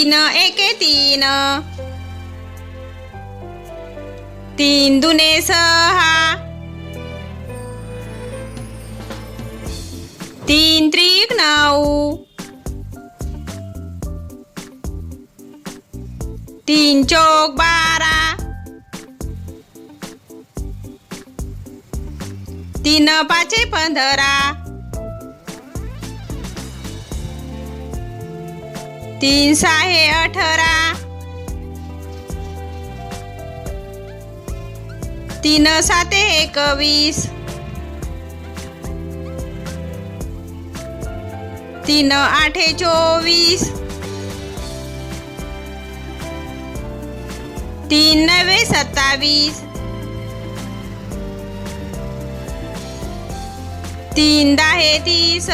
तीन एके तीन. तीन दुने सहा. तीन त्रिक नऊ. तीन चौक बारा. तीन पाचे पंधरा. तीन सहा अठरा. तीन सात एकवीस तीन आठ चोवीस. तीन नवे सत्तावीस. तीन दहा तीस.